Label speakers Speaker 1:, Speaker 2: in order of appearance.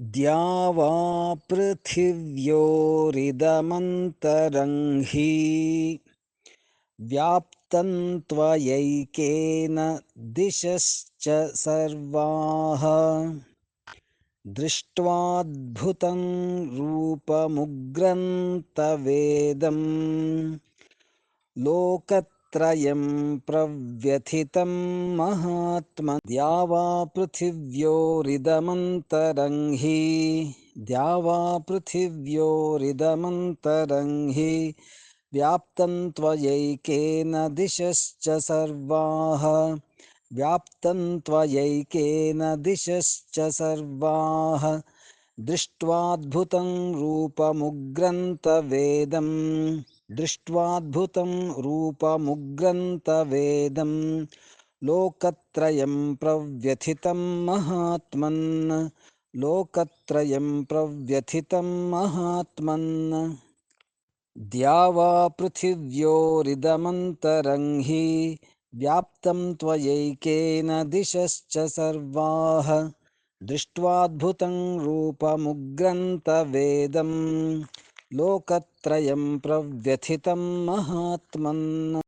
Speaker 1: द्या वा पृथिव्योरिदमन्तरं हि व्याप्तं त्वयैकेन दिशश्च सर्वाः। दृष्ट्वाद्भुतं रूपमुग्रन्तवेदम्। लोकत्रयं प्रव्यथितं महात्म। द्या वा पृथिव्योरिदमन्तरं हि द्या वा पृथिव्योरिदमन्तरं हि व्याप्तं त्वयैकेन दिशश्च सर्वाः। व्याप्तं त्वयैकेन दिशश्च सर्वाः। दृष्ट्वाद्भुतं रूपमुग्रन्तवेदम् दृष्ट्वाद्भुतं रूपमुग्रन्तवेदं लोकत्रयं प्रव्यथितं महात्मन्। लोकत्रयं प्रव्यथितं महात्मन्। द्या वा पृथिव्योरिदमन्तरं व्याप्तं त्वयैकेन दिशश्च सर्वाः। दृष्ट्वाद्भुतं रूपमुग्रन्तवेदम्। लोकत्रयं प्रव्यथितं महात्मन्।